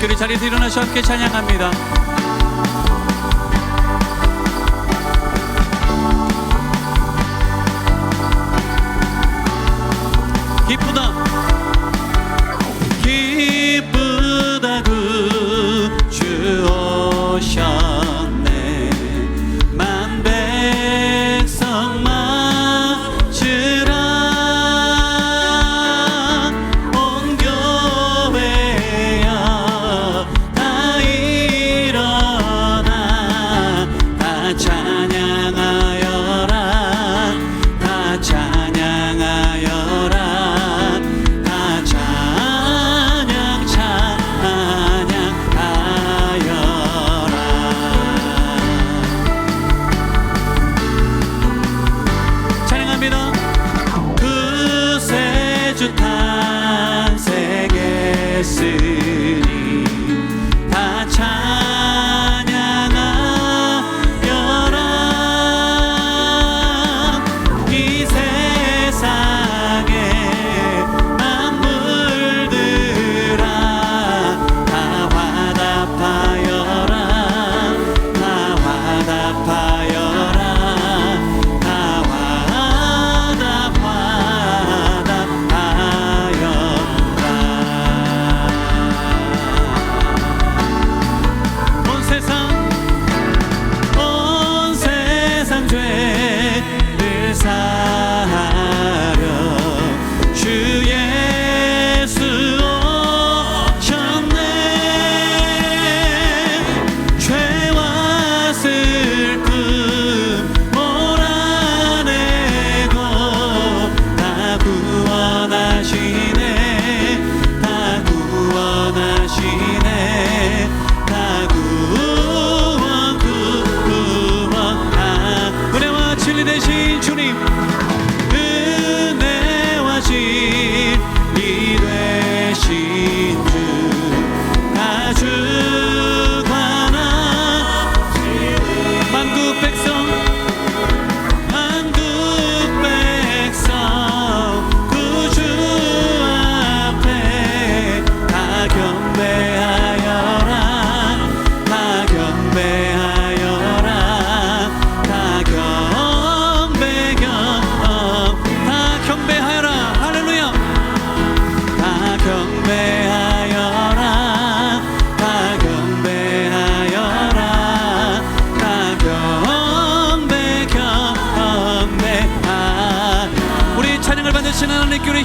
교리 자리에서 일어나서 함께 찬양합니다.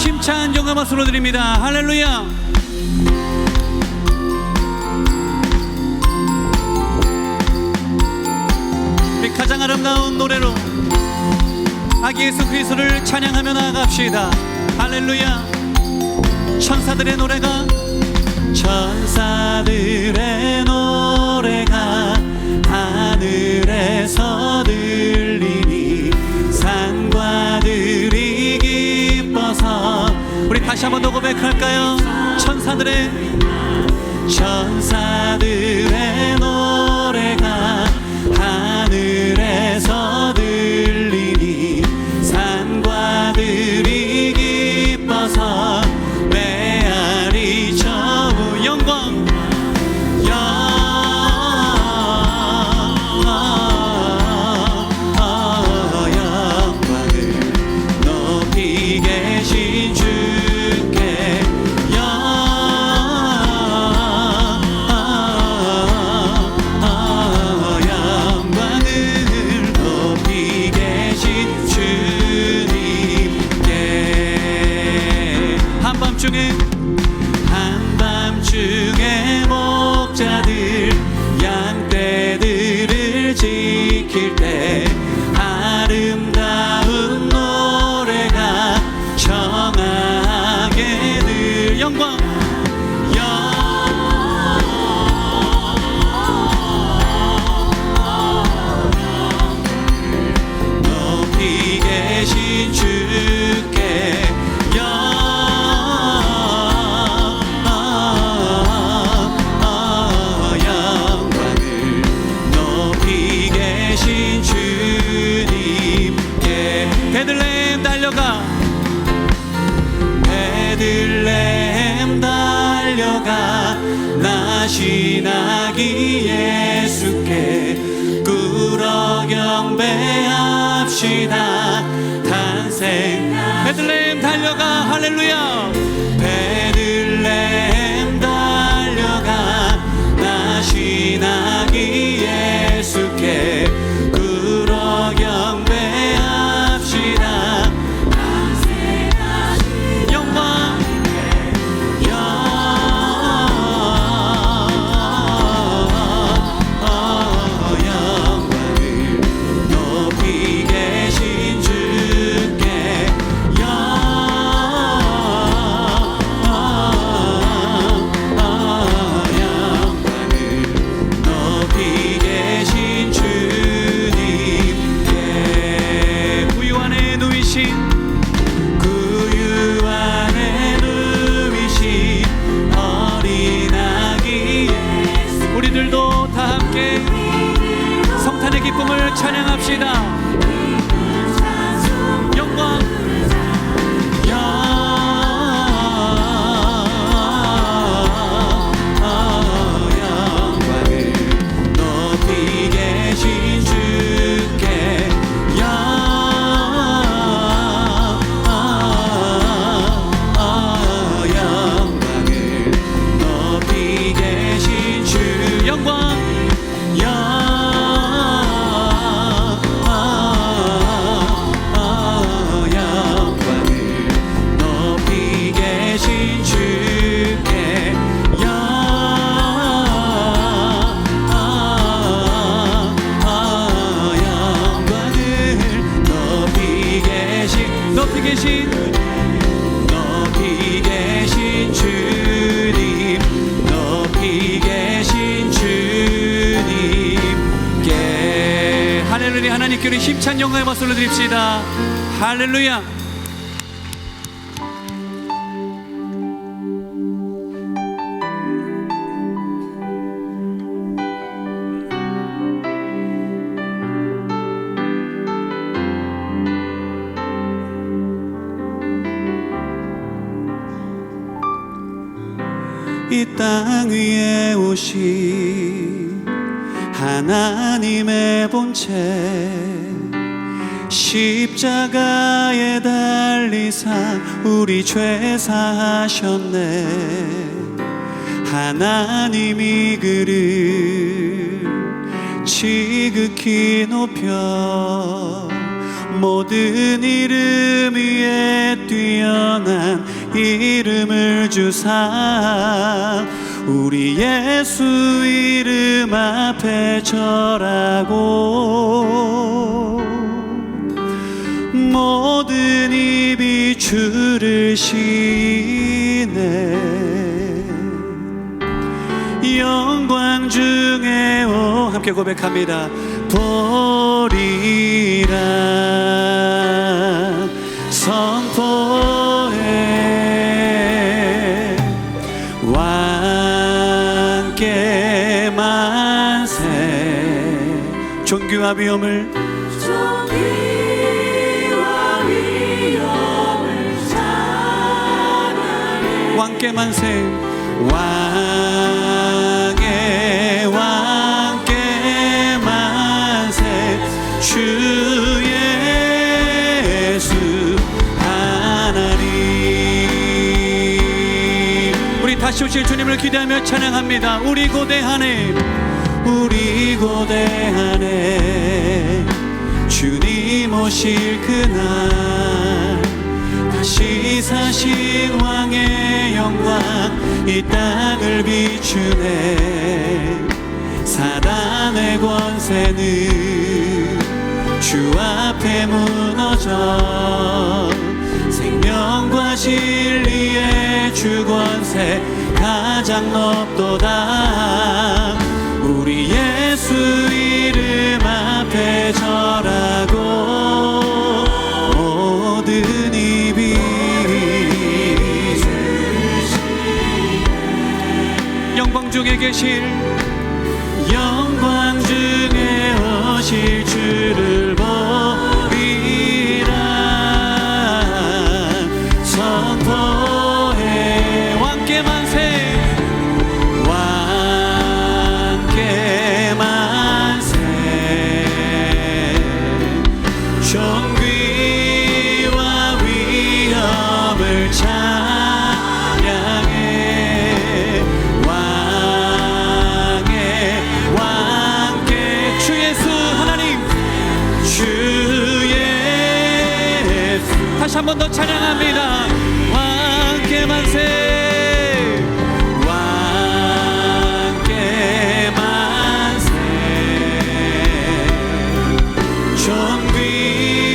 심찬 영감 박수로 드립니다. 할렐루야. 우리 가장 아름다운 노래로 아기 예수 그리스도를 찬양하며 나아갑시다. 할렐루야. 천사들의 노래가 천사들의 노래 다시 한번 더 고백할까요? 천사들의 다시 나 하나님께 우리 힘찬 영광의 박수를 드립시다. 할렐루야. 이 땅 위에 오신 하나님의 본체 십자가에 달리사 우리 죄 사하셨네. 하나님이 그를 지극히 높여 모든 이름 위에 뛰어난 이름을 주사 우리 예수 이름 앞에 절하고 모든 입이 주를 시네 영광 중에 오 함께 고백합니다. 보리라 존귀와 위엄을 왕께 만세 왕의 왕께 만세 주 예수 하나님. 우리 다시 오실 주님을 기대하며 찬양합니다. 우리 고대하네 우리 고대하네. 주님 오실 그날 다시 사신 왕의 영광 이 땅을 비추네. 사단의 권세는 주 앞에 무너져 생명과 진리의 주 권세 가장 높도다 예수 이름 앞에 절하고 모든 입이 영광 중에 계실 be.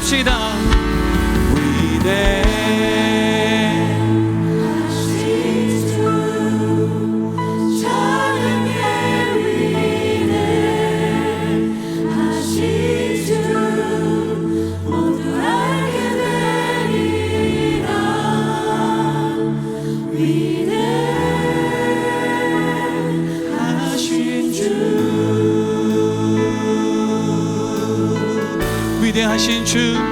찬양합시다 위대하신 주